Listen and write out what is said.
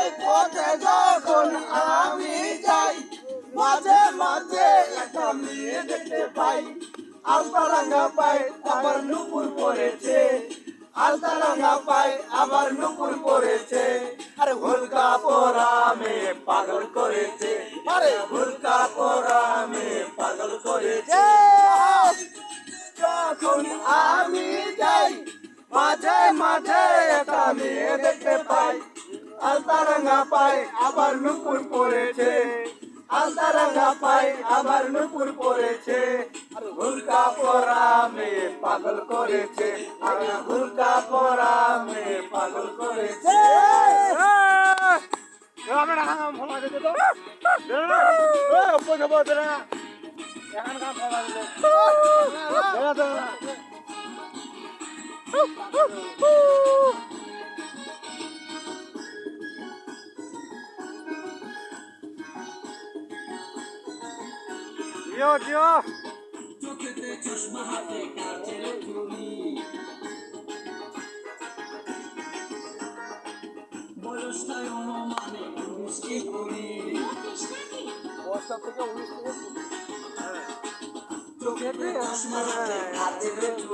এই পথে যখন আমি যাই মাঝে মাঝে একটা মেয়ে দেখতে পাই। আলতা রাঙা পাই আবার নুপুর পড়েছে। আলতা রাঙা পাই আবার নুপুর পড়েছে। আরে হুলকা পরা পাগল করেছে। আরে হুলকা পরা পাগল করেছে। যখন আমি যাই মাঝে মাঝে মেয়ে দেখতে পাই আলতা পাই আবার নুপুর পড়েছে আলতা পাই আবার নুপুর পড়েছে আর হুলকা পরা মে পাগল করেছে আর হুলকা পরা মে পাগল করেছে জিও জিও। থেকে উনিশ চোখেতে আসমানে হাতেতে ছুরি বয়সটা অনুমানে বলিস কি করি যখন একটু আমার